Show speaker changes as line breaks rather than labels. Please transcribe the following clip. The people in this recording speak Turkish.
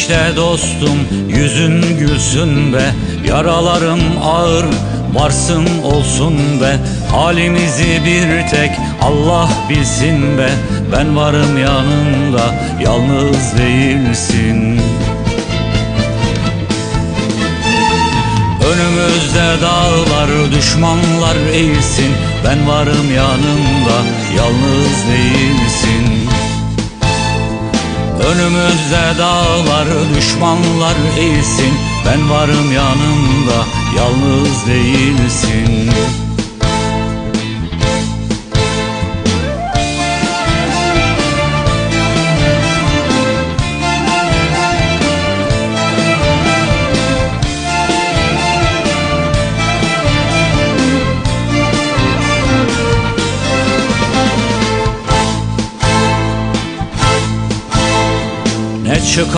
işte dostum yüzün gülsün be. Yaralarım ağır varsın olsun be. Halimizi bir tek Allah bilsin be. Ben varım yanında yalnız değilsin. Önümüzde dağlar düşmanlar eğilsin. Ben varım yanında yalnız değilsin Önümüzde dağlar düşmanlar eğilsin. Ben varım yanında yalnız değilsin çıkar